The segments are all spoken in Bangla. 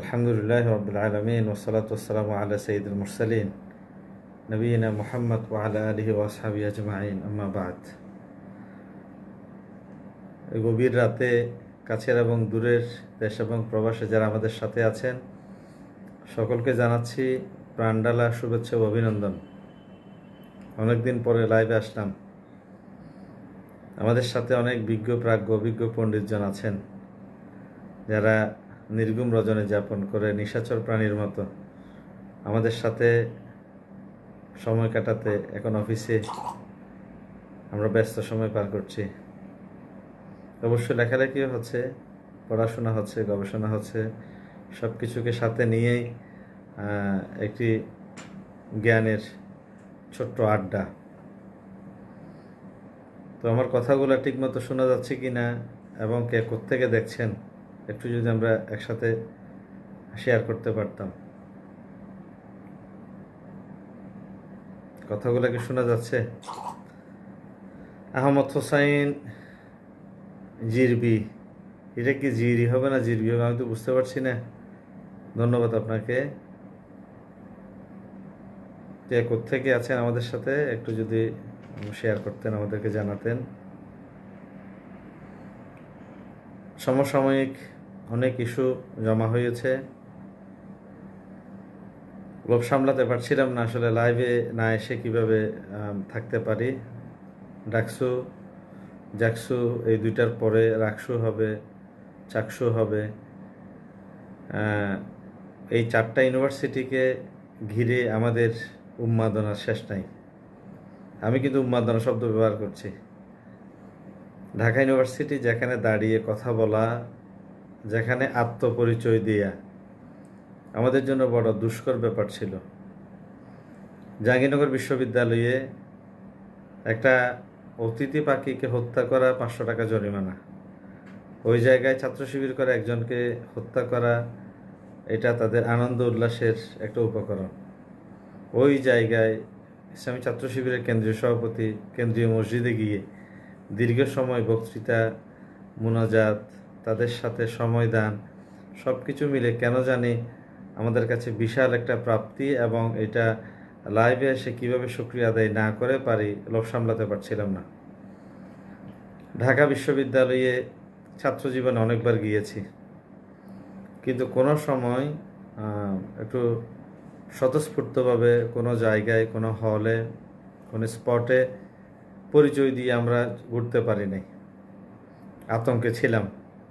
আলহামদুলিল্লাহ রবিল আলমিন ওসলাতাম আল্লাহ সঈদুল মুরসালিন নবীন মোহাম্মদ ওয়ালা আলহি ওয়াসাবি আজমাইন আম্মাবাদ গভীর রাতে কাছের এবং দূরের দেশ এবং প্রবাসে যারা আমাদের সাথে আছেন, সকলকে জানাচ্ছি প্রাণডালা শুভেচ্ছা ও অভিনন্দন। অনেকদিন পরে লাইভে আসলাম। আমাদের সাথে অনেক বিজ্ঞ, প্রাজ্ঞ, অভিজ্ঞ পণ্ডিতজন আছেন, যারা নির্গুম রজনে যাপন করে নিশাচর প্রাণীর মতো। আমাদের সাথে সময় কাটাতে এখন অফিসে আমরা ব্যস্ত সময় পার করছি। অবশ্য লেখালেখিও হচ্ছে, পড়াশোনা হচ্ছে, গবেষণা হচ্ছে সব কিছুকে সাথে নিয়েই একটি জ্ঞানের ছোট্ট আড্ডা। তো আমার কথাগুলো ঠিকমতো শোনা যাচ্ছে কি না এবং কে কোত্থেকে দেখছেন একটু যদি আমরা একসাথে শেয়ার করতে পারতাম। কথাগুলো কি শোনা যাচ্ছে? আহমদ হোসাইন জিরবি। এটা কি জিরি হবে না জিরবি হবে? আমি তো বুঝতে পারছি না। ধন্যবাদ আপনাকে। কোত্থেকে আছেন আমাদের সাথে? একটু যদি শেয়ার করতেন, আমাদেরকে জানাতেন। সমসাময়িক অনেক ইস্যু জমা হয়েছে। লোভ সামলাতে পারছিলাম না আসলে লাইভে না এসে কীভাবে থাকতে পারি। ডাকসু জাকসু এই দুইটার পরে রাকসু হবে, চাকসু হবে। এই চারটা ইউনিভার্সিটিকে ঘিরে আমাদের উন্মাদনার শেষ নাই। আমি কিন্তু উন্মাদনা শব্দ ব্যবহার করছি। ঢাকা ইউনিভার্সিটি যেখানে দাঁড়িয়ে কথা বলা, যেখানে আত্মপরিচয় দেয়া, আমাদের জন্য বড় দুষ্কর ব্যাপার ছিল। জাহাঙ্গীরনগর বিশ্ববিদ্যালয়ে একটা অতিথি পাখিকে হত্যা করা পাঁচশো টাকা জরিমানা। ওই জায়গায় ছাত্র শিবির করে একজনকে হত্যা করা, এটা তাদের আনন্দ উল্লাসের একটা উপকরণ। ওই জায়গায় ইসলামী ছাত্র শিবিরের কেন্দ্রীয় সভাপতি কেন্দ্রীয় মসজিদে গিয়ে দীর্ঘ সময় বক্তৃতা, মুনাজাত, তাদের সাথে সময় দান সব কিছু মিলে কেন জানি আমাদের কাছে বিশাল একটা প্রাপ্তি এবং এটা লাইভে এসে কীভাবে সুক্রিয়া আদায় না করে পারি লোভ সামলাতে পারছিলাম না। ঢাকা বিশ্ববিদ্যালয়ে ছাত্র জীবনে অনেকবার গিয়েছি। কিন্তু কোনো সময় একটু স্বতঃস্ফূর্তভাবে কোনো জায়গায়, কোনো হলে কোনো স্পটে পরিচয় দিয়ে আমরা ঘুরতে পারি নাই। আতঙ্কে ছিলাম,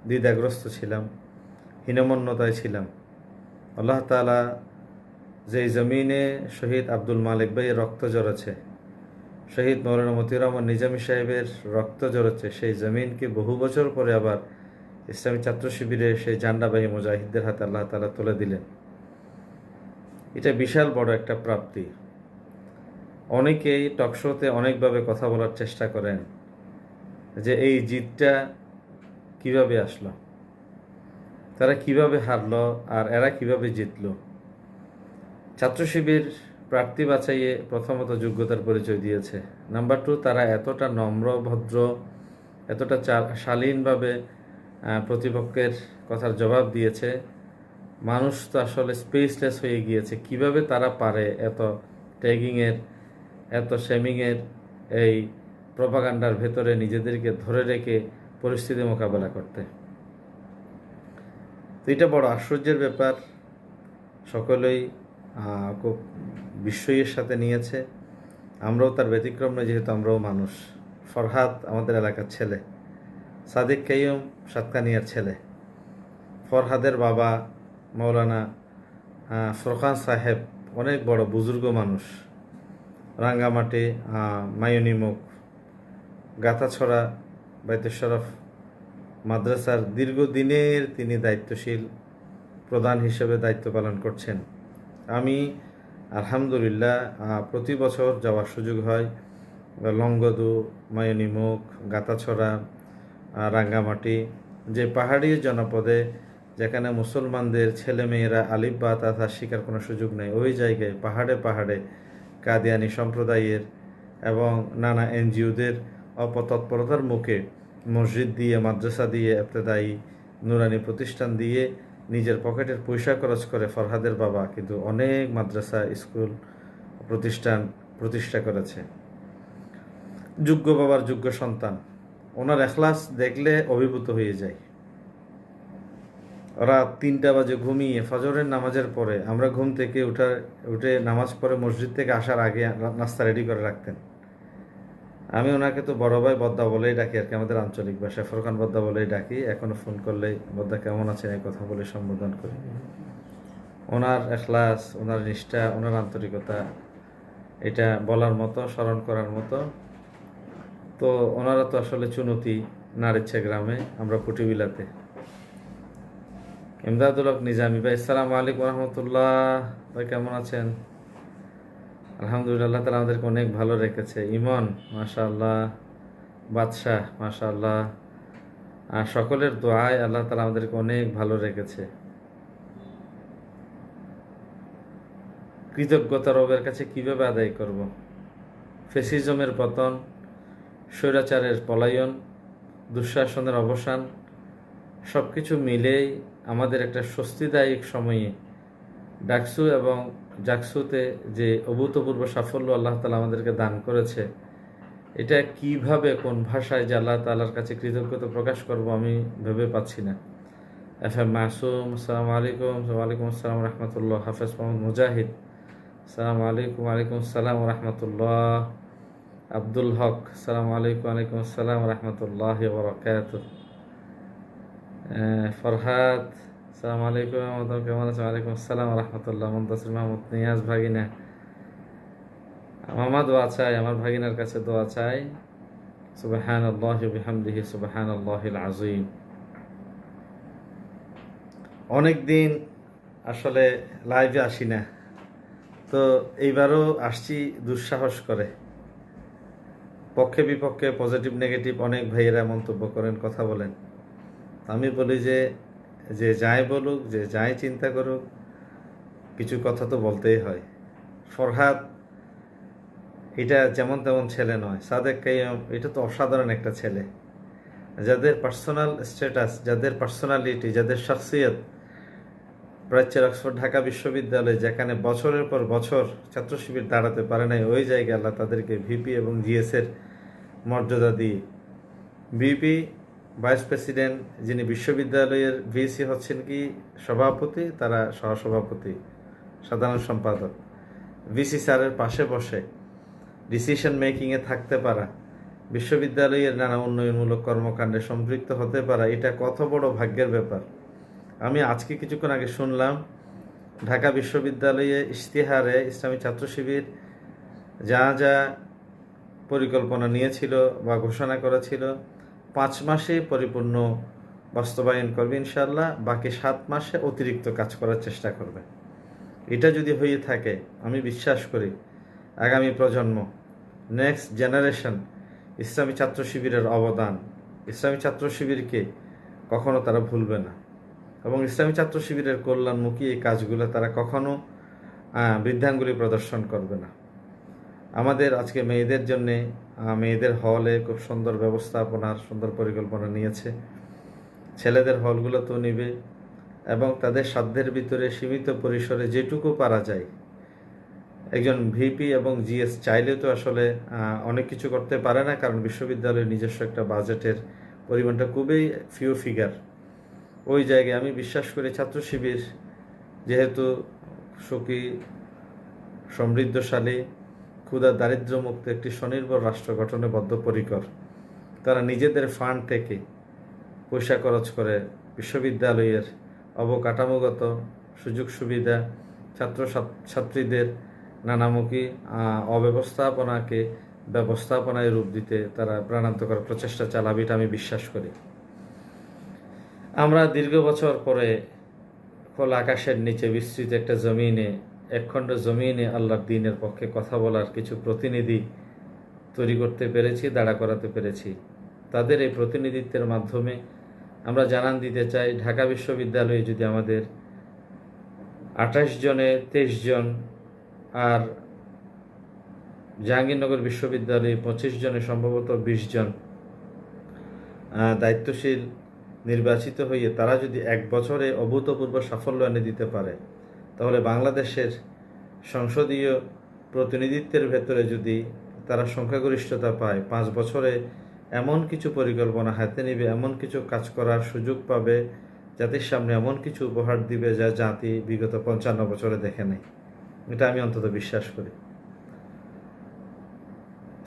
দ্বিধাগ্রস্ত ছিলাম, হীনমন্যতায় ছিলাম। আল্লাহ তালা যেই জমিনে শহীদ আব্দুল মালিক ভাই রক্ত জড়াচ্ছে শহীদ মৌলানা মতিউর রহমান নিজামী সাহেবের রক্ত জড়াচ্ছে সেই জমিনকে বহু বছর পরে আবার ইসলামী ছাত্র শিবিরে সেই জান্ডাবাহী মুজাহিদদের হাতে আল্লাহ তালা তুলে দিলেন। এটা বিশাল বড় একটা প্রাপ্তি। অনেকেই টকশোতে অনেকভাবে কথা বলার চেষ্টা করেন যে এই জিতটা কীভাবে আসলো? তারা কীভাবে হারলো আর এরা কীভাবে জিতল? ছাত্র শিবির প্রার্থী বাছাইয়ে প্রথমত যোগ্যতার পরিচয় দিয়েছে। নাম্বার টু তারা এতটা নম্র, ভদ্র, এতটা শালীনভাবে প্রতিপক্ষের কথার জবাব দিয়েছে। মানুষ তো আসলে স্পেসলেস হয়ে গিয়েছে। কীভাবে তারা পারে এত ট্যাগিংয়ের এত শেমিংয়ের এই প্রপাগান্ডার ভেতরে নিজেদেরকে ধরে রেখে পরিস্থিতি মোকাবেলা করতে। তো এটা বড় আশ্চর্যের ব্যাপার। সকলেই খুব বিস্ময়ের সাথে নিয়েছে। আমরাও তার ব্যতিক্রম নয় যেহেতু আমরাও মানুষ। ফরহাদ আমাদের এলাকার ছেলে। সাদিক কাইয়ুম সাতকানিয়ার ছেলে। ফরহাদের বাবা মৌলানা আহ, ফরখান সাহেব অনেক বড় বুজুর্গ মানুষ। রাঙ্গামাটি মায়ুনিমুখ গাথাছড়া বাইতেশ্বরফ মাদ্রাসার দীর্ঘদিনের তিনি দায়িত্বশীল প্রধান হিসেবে দায়িত্ব পালন করছেন। আমি আলহামদুলিল্লাহ প্রতি বছর যাওয়ার সুযোগ হয়। লঙ্গদু মায়নিমুখ গাতাছড়া রাঙ্গামাটি, যে পাহাড়ি জনপদে যেখানে মুসলমানদের ছেলেমেয়েরা আলিফ বা তাথা শিকার কোনো সুযোগ নেই, ওই জায়গায় পাহাড়ে পাহাড়ে কাদিয়ানি সম্প্রদায়ের এবং নানা এনজিওদের অপতৎপরতার মুখে মসজিদ দিয়ে, মাদ্রাসা দিয়ে এফতেদায়ী নুরানি প্রতিষ্ঠান দিয়ে নিজের পকেটের পয়সা খরচ করে ফরহাদের বাবা কিন্তু অনেক মাদ্রাসা, স্কুল প্রতিষ্ঠান প্রতিষ্ঠা করেছে। যোগ্য বাবার যোগ্য সন্তান। ওনার এখলাস দেখলে অভিভূত হয়ে যায়। ওরা তিনটা বাজে ঘুমিয়ে ফজরের নামাজের পরে আমরা ঘুম থেকে উঠা, উঠে নামাজ পড়ে মসজিদ থেকে আসার আগে নাস্তা রেডি করে রাখতেন। আমি ওনাকে তো বড় ভাই বদ্দা বলেই ডাকি, আর কি আমাদের আঞ্চলিক ভাষায়। ফরকান বদ্দা বলেই ডাকি। এখনও ফোন করলে বদ্দা কেমন আছেন এই কথা বলে সম্বোধন করি। ওনার এখলাস, ওনার নিষ্ঠা, ওনার আন্তরিকতা, এটা বলার মতো, স্মরণ করার মতো। তো ওনারা তো আসলে চুনতি নারিচ্ছে গ্রামে, আমরা কুটিবিলাতে ইমদাদুল হক নিজামি ভাই, আসসালামু আলাইকুম রহমতুল্লাহ। ভাই, কেমন আছেন? আলহামদুলিল্লাহ তালা আমাদেরকে অনেক ভালো রেখেছে। ইমন, মাশাআল্লাহ। বাদশাহ, মাশাআল্লাহ। আর সকলের দোয়ায় আল্লাহ তালা আমাদেরকে অনেক ভালো রেখেছে। কৃতজ্ঞতা রবের কাছে কীভাবে আদায় করব? ফেসিজমের পতন, স্বৈরাচারের পলায়ন, দুঃশাসনের অবসান সব কিছু মিলেই আমাদের একটা স্বস্তিদায়ক সময়ে ডাকসু এবং জাকসুতে যে অভূতপূর্ব সাফল্য আল্লাহ তালা আমাদেরকে দান করেছে, এটা কীভাবে, কোন ভাষায় যে আল্লাহ তালার কাছে কৃতজ্ঞতা প্রকাশ করব আমি ভেবে পাচ্ছি না। এফ এম মাসুম আসসালামু আলাইকুম, ওয়ালাইকুম আসসালাম রহমতুল্লাহ, হাফেজ মোহাম্মদ মুজাহিদ। সালাম আলাইকুম, ওয়ালাইকুম আসসালাম রহমতুল্লাহ। আব্দুল হক, সালাম আলাইকুম, ওয়ালাইকুম আসসালাম রহমতুল্লাহ বরকাত ফরহাদ আসসালামু আলাইকুম রহমতুল্লাহ কেমন আছেন? ওয়ালাইকুম আসসালাম, রহমতুল্লাহ, মন্তাসির মাহমুদ, নিয়াজ ভাগিনা। আমার দোয়া চাই, আমার ভাগিনার কাছে দোয়া চাই। সুবাহান আল্লাহ বিহামদিহি সুবাহান আল্লাহ আজিম অনেক দিন আসলে লাইভে আসি না। তো এইবারও আসছি দুঃসাহস করে। পক্ষে বিপক্ষে পজিটিভ নেগেটিভ অনেক ভাইয়েরা মন্তব্য করেন, কথা বলেন। আমি বলি যে যে যাই বলুক, যে যাই চিন্তা করুক, কিছু কথা তো বলতেই হয়। ফরহাদ, এটা যেমন তেমন ছেলে নয়, সাদেক কাইম এটা তো অসাধারণ একটা ছেলে। যাদের পার্সোনাল স্ট্যাটাস যাদের পার্সোনালিটি যাদের শখসিয়ত প্রাচ্যের অক্সফোর্ড ঢাকা বিশ্ববিদ্যালয়, যেখানে বছরের পর বছর ছাত্র শিবির দাঁড়াতে পারে নাই, ওই জায়গায় আল্লাহ তাদেরকে ভিপি এবং জিএসের মর্যাদা দিয়ে ভিপি ভাইস প্রেসিডেন্ট যিনি বিশ্ববিদ্যালয়ের ভিসি হচ্ছেন কি সভাপতি? তারা সহসভাপতি, সাধারণ সম্পাদক। ভিসি স্যারের পাশে বসে ডিসিশন মেকিংয়ে থাকতে পারা, বিশ্ববিদ্যালয়ের নানা উন্নয়নমূলক কর্মকাণ্ডে সম্পৃক্ত হতে পারা, এটা কত বড় ভাগ্যের ব্যাপার। আমি আজকে কিছুক্ষণ আগে শুনলাম, ঢাকা বিশ্ববিদ্যালয়ে ইশতেহারে ইসলামী ছাত্র শিবির যা যা পরিকল্পনা নিয়েছিল বা ঘোষণা করেছিল পাঁচ মাসে পরিপূর্ণ বাস্তবায়ন করবে ইনশাল্লাহ বাকি সাত মাসে অতিরিক্ত কাজ করার চেষ্টা করবে। এটা যদি হয়ে থাকে, আমি বিশ্বাস করি আগামী প্রজন্ম নেক্সট জেনারেশন ইসলামী ছাত্র শিবিরের অবদান, ইসলামী ছাত্র শিবিরকে কখনো তারা ভুলবে না এবং ইসলামী ছাত্র শিবিরের কল্যাণমুখী এই কাজগুলো তারা কখনো বৃদ্ধাঙ্গুলি প্রদর্শন করবে না। আমাদের আজকে মেয়েদের জন্যে মেয়েদের হলে খুব সুন্দর ব্যবস্থাপনার সুন্দর পরিকল্পনা নিয়েছে। ছেলেদের হলগুলো তো নিবে এবং তাদের সাধ্যের ভিতরে সীমিত পরিসরে যেটুকু পারা যায়। একজন ভিপি এবং জিএস চাইলে তো আসলে অনেক কিছু করতে পারে না, কারণ বিশ্ববিদ্যালয়ের নিজস্ব একটা বাজেটের পরিমাণটা খুবই ফিউ ফিগার ওই জায়গায় আমি বিশ্বাস করি ছাত্র শিবির যেহেতু সুখী, সমৃদ্ধশালী ক্ষুদা দারিদ্র্যমুক্ত একটি স্বনির্ভর রাষ্ট্র গঠনে বদ্ধপরিকর। তারা নিজেদের ফান্ড থেকে পয়সা খরচ করে বিশ্ববিদ্যালয়ের অবকাঠামোগত সুযোগ সুবিধা ছাত্র ছাত্রীদের নানামুখী অব্যবস্থাপনাকে ব্যবস্থাপনায় রূপ দিতে তারা প্রাণান্তকর প্রচেষ্টা চালাবে এটা আমি বিশ্বাস করি। আমরা দীর্ঘ বছর পরে খোলা আকাশের নিচে বিস্তৃত একটা জমিনে একখণ্ড জমিনে আল্লাহর দিনের পক্ষে কথা বলার কিছু প্রতিনিধি তৈরি করতে পেরেছি, দাঁড়া করাতে পেরেছি। তাদের এই প্রতিনিধিত্বের মাধ্যমে আমরা জানান দিতে চাই, ঢাকা বিশ্ববিদ্যালয়ে যদি আমাদের আঠাশ জনে, তেইশ জন আর জাহাঙ্গীরনগর বিশ্ববিদ্যালয়ে পঁচিশ জনে, সম্ভবত বিশ জন দায়িত্বশীল নির্বাচিত হয়ে তারা যদি এক বছরে অভূতপূর্ব সাফল্য এনে দিতে পারে তাহলে বাংলাদেশের সংসদীয় প্রতিনিধিত্বের ভেতরে যদি তারা সংখ্যাগরিষ্ঠতা পায়, পাঁচ বছরে এমন কিছু পরিকল্পনা হাতে নিবে, এমন কিছু কাজ করার সুযোগ পাবে, জাতির সামনে এমন কিছু উপহার দিবে যা জাতি বিগত পঞ্চান্ন বছরে দেখে নেই এটা আমি অন্তত বিশ্বাস করি।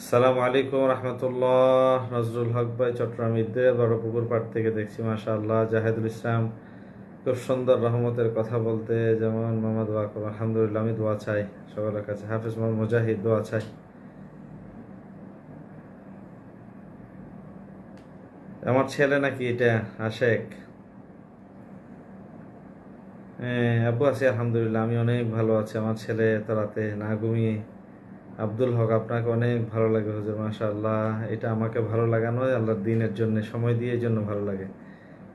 সালাম আলাইকুম রহমতুল্লাহ, নজরুল হক ভাই চট্টগ্রাম ঈদের বড় পুকুর পাড় থেকে দেখছি মাশা আল্লাহ জাহেদুল ইসলাম খুব সুন্দর রহমতের কথা বলতে যেমন মোহাম্মদ দোয়া করো আলহামদুলিল্লাহ, আমি দোয়া চাই সকলের কাছে। হাফিজ মোহাম্মদ মুজাহিদ, দোয়া চাই। আমার ছেলে নাকি এটা আশেক। আব্বু আছি, আলহামদুলিল্লাহ, আমি অনেক ভালো আছি। আমার ছেলে এত রাতে না ঘুমিয়ে। আব্দুল হক, আপনাকে অনেক ভালো লাগে হুজুর মাশা আল্লাহ এটা আমাকে ভালো লাগানো আল্লাহর দিনের জন্য, সময় দিয়ে জন্য ভালো লাগে।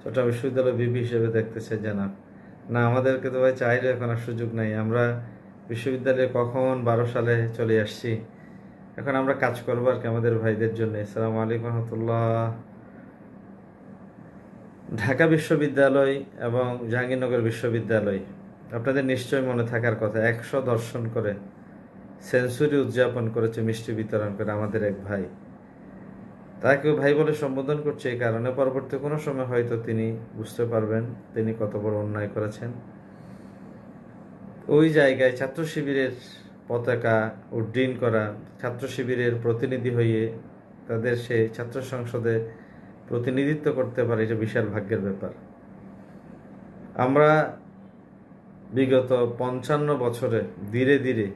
চট্টগ্রাম বিশ্ববিদ্যালয় বিবি হিসেবে দেখতেছে, জানাব। না, আমাদেরকে তো ভাই চাইলে এখন আর সুযোগ নাই। আমরা বিশ্ববিদ্যালয়ে কখন বারো সালে চলে আসছি? এখন আমরা কাজ করব আর কি আমাদের ভাইদের জন্য। আসসালামু আলাইকুম রহমতুল্লাহ। ঢাকা বিশ্ববিদ্যালয় এবং জাহাঙ্গীরনগর বিশ্ববিদ্যালয়, আপনাদের নিশ্চয় মনে থাকার কথা, একশো দর্শন করে সেঞ্চুরি উদযাপন করেছে মিষ্টি বিতরণ করে আমাদের এক ভাই। তাকে ভাই বলে সম্বোধন করছে এই কারণে পরবর্তী কোনো সময় হয়তো তিনি বুঝতে পারবেন তিনি কত বড় অন্যায় করেছেন। ওই জায়গায় ছাত্র শিবিরের পতাকা উড্ডীন করা, ছাত্র শিবিরের প্রতিনিধি হয়ে তাদের সেই ছাত্র সংসদে প্রতিনিধিত্ব করতে পারে, এটা বিশাল ভাগ্যের ব্যাপার। আমরা বিগত পঞ্চান্ন বছরে ধীরে ধীরে,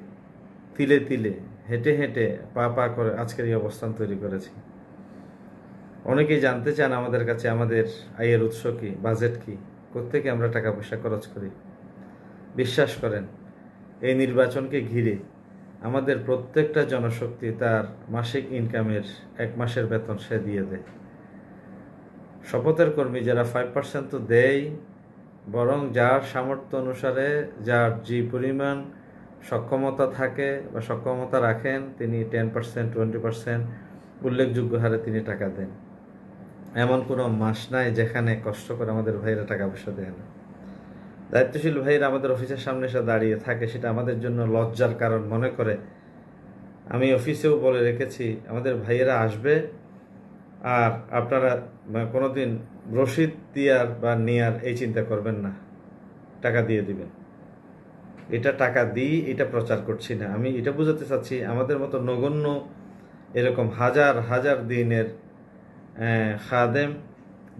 তিলে তিলে, হেঁটে হেঁটে পা পা করে আজকের এই অবস্থান তৈরি করেছি। অনেকেই জানতে চান আমাদের কাছে আমাদের আয়ের উৎস কি বাজেট কি কোথেকে আমরা টাকা পয়সা খরচ করি। বিশ্বাস করেন, এই নির্বাচনকে ঘিরে আমাদের প্রত্যেকটা জনশক্তি তার মাসিক ইনকামের এক মাসের বেতন সে দিয়ে দেয়। শপথের কর্মী যারা ফাইভ পার্সেন্ট তো দেয়, বরং যার সামর্থ্য অনুসারে যার যে পরিমাণ সক্ষমতা থাকে বা সক্ষমতা রাখেন, তিনি টেন পার্সেন্ট টোয়েন্টি পার্সেন্ট উল্লেখযোগ্য হারে তিনি টাকা দেন। এমন কোনো মাস নাই যেখানে কষ্ট করে আমাদের ভাইরা টাকা পয়সা দেয় না। দায়িত্বশীল ভাইরা আমাদের অফিসের সামনে এসে দাঁড়িয়ে থাকে, সেটা আমাদের জন্য লজ্জার কারণ মনে করে। আমি অফিসেও বলে রেখেছি, আমাদের ভাইয়েরা আসবে আর আপনারা কোনোদিন রসিদ দেওয়ার বা নেয়ার এই চিন্তা করবেন না। টাকা দিয়ে দিবেন। এটা টাকা দিই, এটা প্রচার করছি না। আমি এটা বোঝাতে চাচ্ছি, আমাদের মতো নগণ্য এরকম হাজার হাজার দিনের খাদেম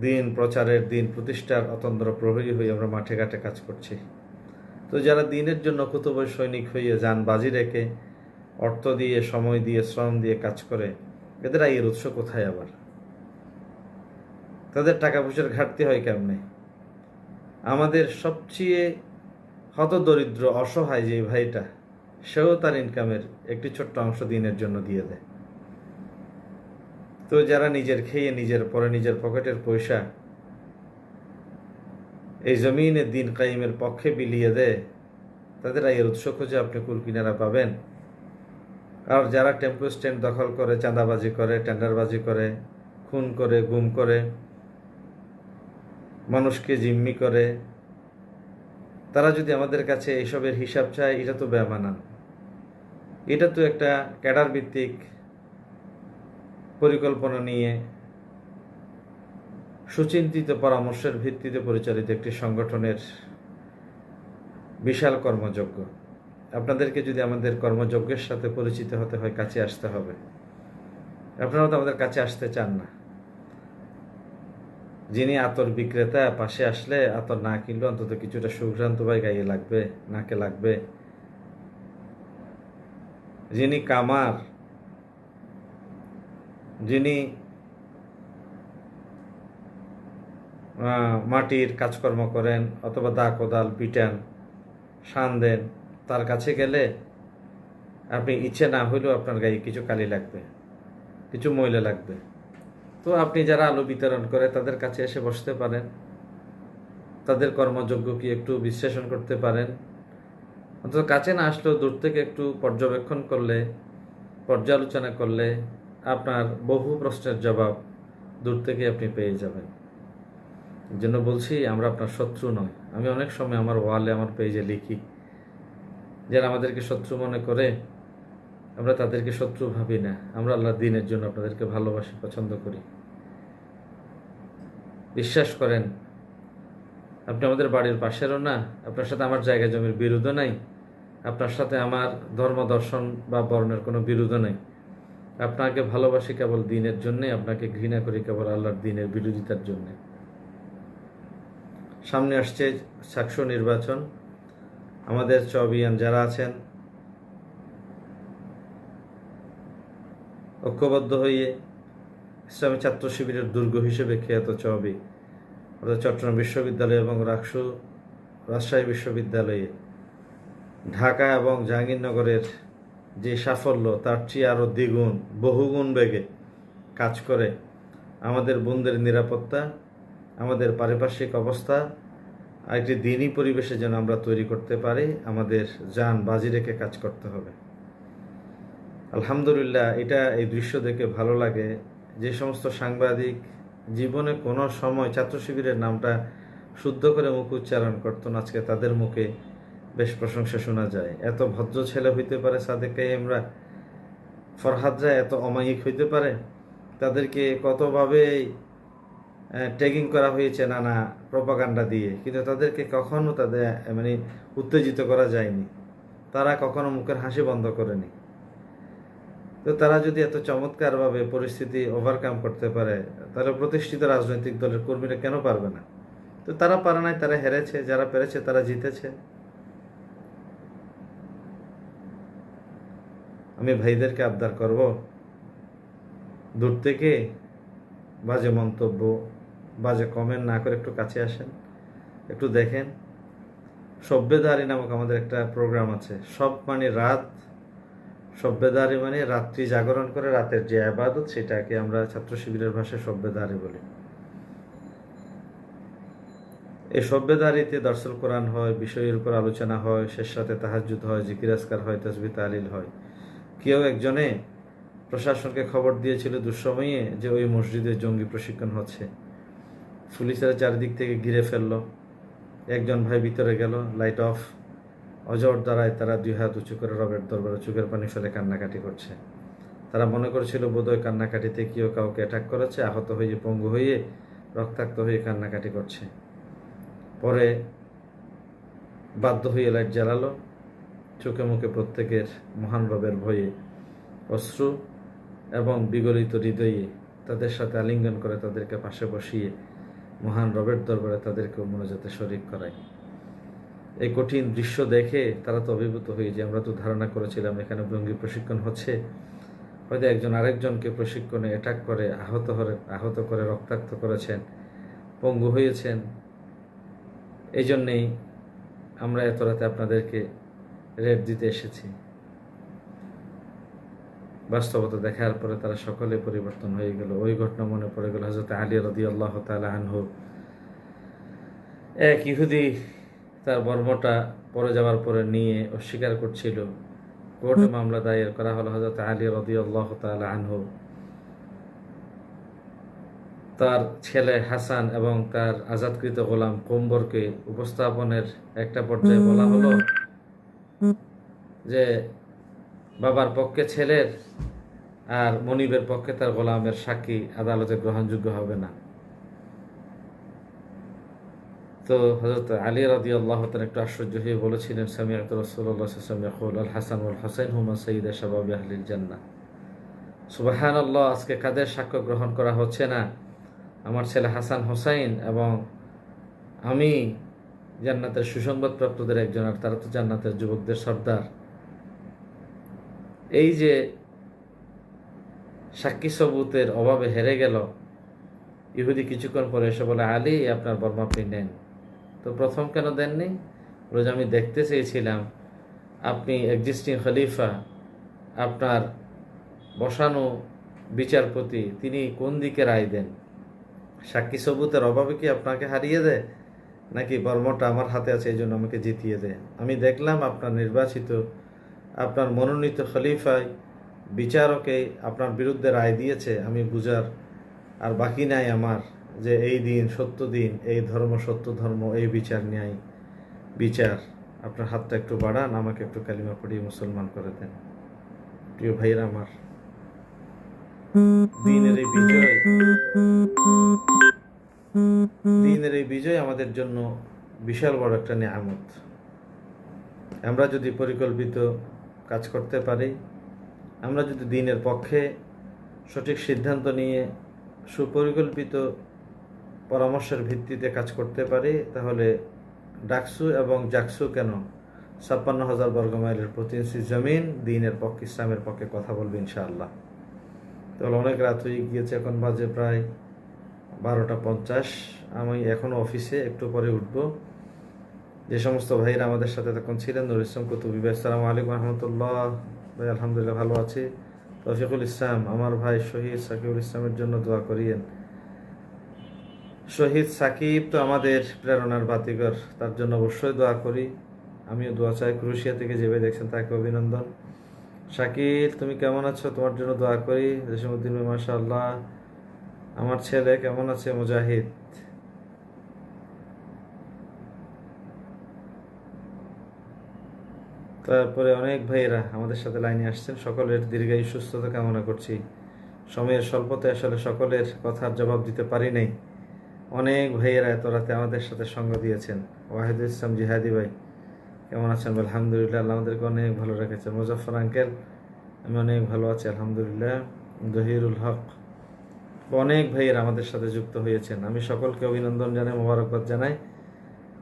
দিন প্রচারের দিন প্রতিষ্ঠার অতন্ত্র প্রহরী হয়ে আমরা মাঠে ঘাটে কাজ করছি। তো যারা দিনের জন্য কুতুবই সৈনিক হয়ে যান বাজি রেখে, অর্থ দিয়ে, সময় দিয়ে, শ্রম দিয়ে কাজ করে, এদের আয়ের উৎস কোথায় আবার? তাদের টাকা পয়সার ঘাটতি হয় কেমনে? আমাদের সবচেয়ে হতদরিদ্র, অসহায় যে ভাইটা, সেও তার ইনকামের একটি ছোট্ট অংশ দিনের জন্য দিয়ে দেয়। তো যারা নিজের খেয়ে নিজের, পরে নিজের পকেটের পয়সা এই জমিনে দিন কাইমের পক্ষে বিলিয়ে দেয়, তাদের আয়ের উৎস খুঁজে আপনি কুল কিনারা পাবেন। আর যারা টেম্পো স্ট্যান্ড দখল করে, চাঁদাবাজি করে, টেন্ডারবাজি করে, খুন করে, গুম করে, মানুষকে জিম্মি করে, তারা যদি আমাদের কাছে এসবের হিসাব চায়, এটা তো বেমানান। এটা তো একটা ক্যাডার ভিত্তিক পরিকল্পনা নিয়ে সুচিন্তিত পরামর্শের ভিত্তিতে পরিচালিত একটি সংগঠনের বিশাল কর্মযজ্ঞ। আপনাদেরকে যদি আমাদের কর্মযজ্ঞের সাথে পরিচিত হতে হয়, কাছে আসতে হবে। আপনারাও তো আমাদের কাছে আসতে চান না। যিনি আতর বিক্রেতা, পাশে আসলে আতর না কিনলে অন্তত কিছুটা সুঘ্রান্ত ভাই গাইয়ে লাগবে, নাকে লাগবে। যিনি কামার যিনি মাটির কাজকর্ম করেন অথবা দা কোদাল পিটান, সান দেন, তার কাছে গেলে আপনি ইচ্ছে না হইলেও আপনার গায়ে কিছু কালি লাগবে, কিছু ময়লা লাগবে। তো আপনি যারা আলু বিতরণ করে তাদের কাছে এসে বসতে পারেন। তাদের কর্মযোগ্য কি একটু বিশ্লেষণ করতে পারেন। অন্তত কাছে না আসলেও দূর থেকে একটু পর্যবেক্ষণ করলে, পর্যালোচনা করলে আপনার বহু প্রশ্নের জবাব দূর থেকে আপনি পেয়ে যাবেন। জন্য বলছি, আমরা আপনার শত্রু নয় আমি অনেক সময় আমার ওয়ালে আমার পেজে লিখি, যারা আমাদেরকে শত্রু মনে করে, আমরা তাদেরকে শত্রু ভাবি না। আমরা আল্লাহ দিনের জন্য আপনাদেরকে ভালোবাসি, পছন্দ করি। বিশ্বাস করেন, আপনি আমাদের বাড়ির পাশেরও না, আপনার সাথে আমার জায়গা জমির বিরোধও নাই, আপনার সাথে আমার ধর্ম দর্শন বা বর্ণের কোনো বিরোধও নাই। আপনাকে ভালোবাসি কেবল দিনের জন্যে, আপনাকে ঘৃণা করি কেবল আল্লাহর দিনের বিরোধিতার জন্যে। সামনে আসছে সাকসু নির্বাচন। আমাদের চবিয়ান যারা আছেন, ঐক্যবদ্ধ হয়ে ইসলামী ছাত্র শিবিরের দুর্গ হিসেবে খ্যাত চবি, অর্থাৎ চট্টগ্রাম বিশ্ববিদ্যালয় এবং রাকসু রাজশাহী বিশ্ববিদ্যালয়ে, ঢাকা এবং জাহাঙ্গীরনগরের যে সাফল্য, তার চেয়ে আরও দ্বিগুণ, বহুগুণ বেগে কাজ করে। আমাদের বোনদের নিরাপত্তা, আমাদের পারিপার্শ্বিক অবস্থা আর একটি দিনই পরিবেশে যেন আমরা তৈরি করতে পারি, আমাদের যান বাজি রেখে কাজ করতে হবে। আলহামদুলিল্লাহ, এটা এই দৃশ্য দেখে ভালো লাগে। যে সমস্ত সাংবাদিক জীবনে কোনো সময় ছাত্র শিবিরের নামটা শুদ্ধ করে মুখ উচ্চারণ করতো না, আজকে তাদের মুখে বেশ প্রশংসা শোনা যায়। এত ভদ্র ছেলে হইতে পারে সাদেক আমরা? ফরহাদরা এত অমায়িক হইতে পারে? তাদেরকে কতভাবে ট্যাগিং করা হয়েছে নানা প্রপাগান্ডা দিয়ে, কিন্তু তাদেরকে কখনো তাদের মানে উত্তেজিত করা যায়নি। তারা কখনো মুখের হাসি বন্ধ করেনি। তো তারা যদি এত চমৎকারভাবে পরিস্থিতি ওভারকাম করতে পারে, তাহলে প্রতিষ্ঠিত রাজনৈতিক দলের কর্মীরা কেন পারবে না? তো তারা পারে নাই, তারা হেরেছে, যারা পেরেছে তারা জিতেছে। আমি ভাইদেরকে আবদার করব, দূর থেকে বাজে মন্তব্য, বাজে কমেন্ট না করে একটু কাছে আসেন, একটু দেখেন। সভ্যদারি নামক আমাদের একটা প্রোগ্রাম আছে। সব মানে রাত সভ্যদারি মানে রাত্রি জাগরণ করে রাতের যে আবাদত সেটাকে আমরা ছাত্র শিবিরের ভাষায় সভ্যদারি বলি। এই সভ্যদারিতে দর্শন কোরআন হয়, বিষয়ের উপর আলোচনা হয় শেষ সাথে তাহাজুদ হয় জিকিরাজকার হয় তসবি তালিল হয়। কেউ একজনে প্রশাসনকে খবর দিয়েছিল দুঃসময়ে যে ওই মসজিদে জঙ্গি প্রশিক্ষণ হচ্ছে। পুলিশেরা চারিদিক থেকে ঘিরে ফেলল। একজন ভাই ভিতরে গেল, লাইট অফ। অজর দ্বারায় তারা দুই হাত উঁচু করে রবের দরবারে চোখের পানি ফেলে কান্নাকাটি করছে। তারা মনে করেছিল বোধহয় কান্নাকাটিতে কেউ কাউকে অ্যাটাক করেছে, আহত হয়ে, পঙ্গু হয়ে, রক্তাক্ত হয়ে কান্নাকাটি করছে। পরে বাধ্য হয়ে লাইট জ্বালালো। চোখে মুখে প্রত্যেকের মহান রবের ভয়ে অশ্রু এবং বিগলিত হৃদয়ে তাদের সাথে আলিঙ্গন করে তাদেরকে পাশে বসিয়ে মহান রবের দরবারে তাদেরকে মনোজাতে শরিক করায়। এই কঠিন দৃশ্য দেখে তারা তো অভিভূত হয়ে যে আমরা তো ধারণা করেছিলাম এখানে ভঙ্গি প্রশিক্ষণ হচ্ছে। হয়তো একজন আরেকজনকে প্রশিক্ষণে অ্যাটাক করে, আহত আহত করে, রক্তাক্ত করেছেন, পঙ্গু হয়েছেন। এই জন্যেই আমরা এত রাতে আপনাদেরকে রেট দিতে এসেছি। বাস্তবতা দেখার পরে তারা সকলে পরিবর্তন হয়ে গেল। ওই ঘটনা মনে পড়ে গেল হজরত আলী রদি আল্লাহ তালা আনহু। এক ইহুদি তার বর্মটা পরে যাওয়ার পরে নিয়ে অস্বীকার করছিল। কোর্টে মামলা দায়ের করা হলো হজরত আলী রদি আল্লাহ তালা আনহু। তার ছেলে হাসান এবং তার আজাদকৃত গোলাম কোম্বরকে উপস্থাপনের একটা পর্যায়ে বলা হলো। যে বাবার পক্ষে ছেলের আর মনিবের পক্ষে তার গোলামের সাক্ষী আদালতে গ্রহণযোগ্য হবে না। তো হজরত আলী রাদি আল্লাহ একটু আশ্চর্য হয়ে বলেছিলেন সামিয়াত রসুল্লাহ আল হাসান উল হোসেন হুমা সঈদ শাবাব আহলিল জান্না সুবাহান আল্লাহ আজকে কাদের সাক্ষ্য গ্রহণ করা হচ্ছে না? আমার ছেলে হাসান হোসাইন এবং আমি জান্নাতের সুসংবাদপ্রাপ্তদের একজন আর তারা তো জান্নাতের যুবকদের সর্দার। এই যে সাক্ষী সবুতের অভাবে হেরে গেল, ইহুদি কিছুক্ষণ পরে এসে বলে, আলী, আপনার বর্মা নেন। তো প্রথম কেন দেননি? রোজ আমি দেখতে চেয়েছিলাম, আপনি এক্সিস্টিং খলিফা, আপনার বসানো বিচারপতি, তিনি কোন দিকে রায় দেন? সাক্ষী সবুতের অভাবে কি আপনাকে হারিয়ে দেয়? নাকি বর্মটা আমার হাতে আছে, এই জন্য আমাকে জিতিয়ে দেয়। আমি দেখলাম আপনার নির্বাচিত, আপনার মনোনীত খলিফায় বিচারকে আপনার বিরুদ্ধে রায় দিয়েছে, আমি বুঝার আর বাকি নাই আমার যে এই দিন সত্য দিন, এই ধর্ম সত্য ধর্ম, এই বিচার ন্যায় বিচার। আপনার হাতটা একটু বাড়ান, আমাকে একটু কালিমা পড়িয়ে মুসলমান করে দেন। প্রিয় ভাইরা আমার, দিনের এই বিজয় দিনের এই বিজয় আমাদের জন্য বিশাল বড় একটা নিয়ামত। আমরা যদি পরিকল্পিত কাজ করতে পারি, আমরা যদি দিনের পক্ষে সঠিক সিদ্ধান্ত নিয়ে সুপরিকল্পিত পরামর্শের ভিত্তিতে কাজ করতে পারি, তাহলে ডাকসু এবং জাকসু কেন ছাপ্পান্ন হাজার বর্গমাইলের প্রতি ইঞ্চি জমিন দিনের পক্ষে, ইসলামের পক্ষে কথা বলবে ইনশাআল্লাহ। তাহলে অনেক রাত হয়ে গিয়েছে, এখন বাজে প্রায় বারোটা পঞ্চাশ। আমি এখনও অফিসে, একটু পরে উঠব। যে সমস্ত ভাইরা আমাদের সাথে তখন ছিলেন নুর ইসলাম, কুতুবি ভাই আসসালামু আলাইকুম রহমতুল্লাহ। ভাই, আলহামদুলিল্লাহ, ভালো আছি। রফিকুল ইসলাম, আমার ভাই শহীদ সাকিবুল ইসলামের জন্য দোয়া করিয়েন। শহীদ সাকিব তো আমাদের প্রেরণার বাতিঘর, তার জন্য অবশ্যই দোয়া করি। আমিও দোয়া চাই ক্রুশিয়া থেকে যেভাবে দেখছেন তাকে অভিনন্দন। শাকিল তুমি কেমন আছো? তোমার জন্য দোয়া করি। জসিমুদ্দিন মাসা আল্লাহ আমার ছেলে কেমন আছে, মুজাহিদ? তারপরে অনেক ভাইয়েরা আমাদের সাথে লাইনে আসছেন, সকলের দীর্ঘায়ু সুস্থতা কামনা করছি। সময়ের স্বল্পতে আসলে সকলের কথার জবাব দিতে পারি নাই। অনেক ভাইয়েরা এত রাতে আমাদের সাথে সঙ্গ দিয়েছেন। ওয়াহিদুল ইসলাম জিহাদি ভাই, কেমন আছেন? আলহামদুলিল্লাহ, আল্লাহ আমাদেরকে অনেক ভালো রেখেছেন। মুজাফর আঙ্কেল, আমি অনেক ভালো আছি, আলহামদুলিল্লাহ। জহিরুল হক অনেক ভাইয়ের আমাদের সাথে যুক্ত হয়েছেন। আমি সকলকে অভিনন্দন জানাই, মোবারকবাদ জানাই।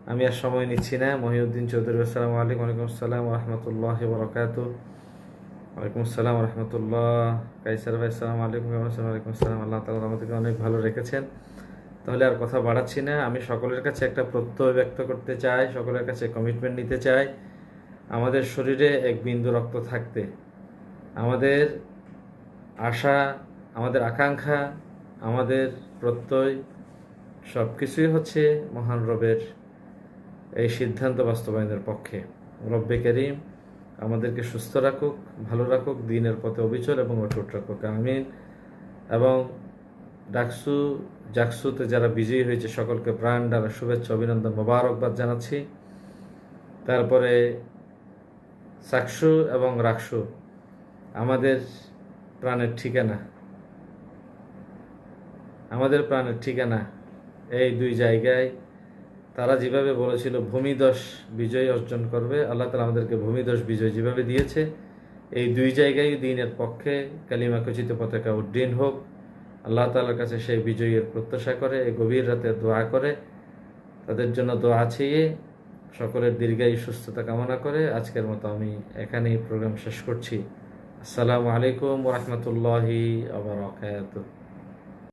আমি আর সময় নিচ্ছি না। মহিউদ্দিন চৌধুরী, আসসালামু আলাইকুম। ওয়ালাইকুম আসসালাম রহমতুল্লাহ বরকাত ওয়ালাইকুম আসসালাম রহমতুল্লাহ কাইসার ভাই, আসসালামু আলাইকুম। আছেন? ওয়ালাইকুম আসসালাম। আল্লাহ তালা আমাদেরকে অনেক ভালো রেখেছেন। তাহলে আর কথা বাড়াচ্ছি না। আমি সকলের কাছে একটা প্রত্যয় ব্যক্ত করতে চাই, সকলের কাছে কমিটমেন্ট নিতে চাই। আমাদের শরীরে এক বিন্দু রক্ত থাকতে। আমাদের আশা, আমাদের আকাঙ্ক্ষা আমাদের প্রত্যয় সব কিছুই হচ্ছে মহান রবের এই সিদ্ধান্ত বাস্তবায়নের পক্ষে। রব্বে করিম, আমাদেরকে সুস্থ রাখুক, ভালো রাখুক, দিনের পথে অবিচল এবং অটুট রাখুক। আমিন। এবং ডাকসু, জাকসুতে যারা বিজয়ী হয়েছে, সকলকে প্রাণ দ্বারা শুভেচ্ছা, অভিনন্দন, মোবারকবাদ জানাচ্ছি। তারপরে সাকসু এবং রাকসু, আমাদের প্রাণের ঠিকানা আমাদের প্রাণের ঠিকানা এই দুই জায়গায়। তারা যেভাবে বলেছিল ভূমিদশ বিজয় অর্জন করবে, আল্লাহ তালা আমাদেরকে ভূমিদশ বিজয় যেভাবে দিয়েছে, এই দুই জায়গায় দিনের পক্ষে কালিমা খচিত পতাকা উড্ডীন হোক, আল্লাহ তালার কাছে সেই বিজয়ের প্রত্যাশা করে, এই গভীর রাতে দোয়া করে, তাদের জন্য দোয়া চেয়ে সকলের দীর্ঘায়ু সুস্থতা কামনা করে আজকের মতো আমি এখানেই প্রোগ্রাম শেষ করছি। আসসালামু আলাইকুম রহমতুল্লাহি আবরকাত